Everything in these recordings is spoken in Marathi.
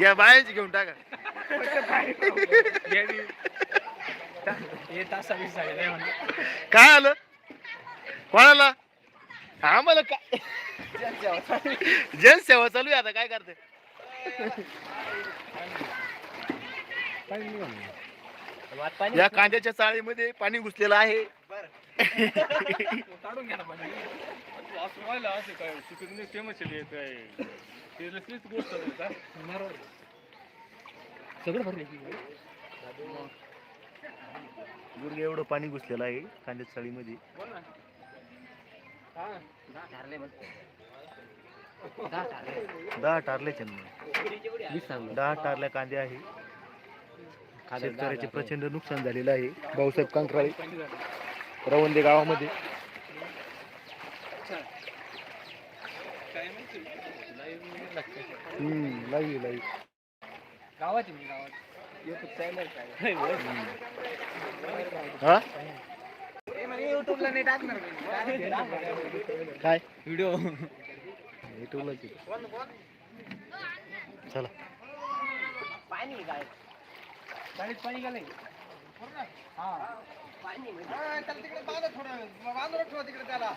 या. बायांची घेऊन टाका. हे काय आलं? कोणाला? आम्हाला काय जनसेवा चालू आहे आता काय करते? या कांद्याच्या चाळीमध्ये पाणी घुसलेलं आहे. काढून घ्या ना पाणी. असं व्हायला असं काय? तिकडून फेमस आहे काय? ते लसलीच गोष्ट आहे का? सगळं भरले गुडघे एवढं पाणी घुसलेलं आहे कांद्याच्या चाळीमध्ये. दहा टारले दहा टारल्या कांदे आहे. शेतकऱ्याचे प्रचंड नुकसान झालेलं आहे. भाऊसाहेब कंकराळी रवंदे गावामध्ये. हम्म लाईव्ह लाईव्ह गावात आहे मी. गावात युट्यूब चॅनल काय हा युट्यूबला नाही टाकणार मी. काय व्हिडिओ युट्यूबला चला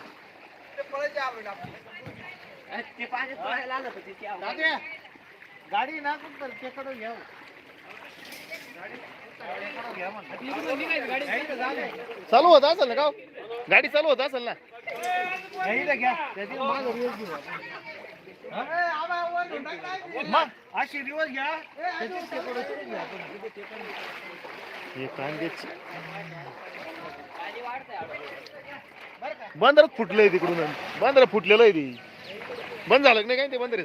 पाणी काय गाडीत पाणी गेलंय हा ते पाण्यात पळायला आलं होतं तिथे आवाज. गाडी ना तिकडं घ्या इकडून निघायचं गाडी चालू होत असेल ना का हो? गाडी चालू होत असेल ना मग अशी दिवस घ्या. हे कांद्याची बंदरच फुटलंय तिकडून. बंदर फुटलेलं आहे ती. बंद झालं नाही काय ते बंदर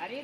अरे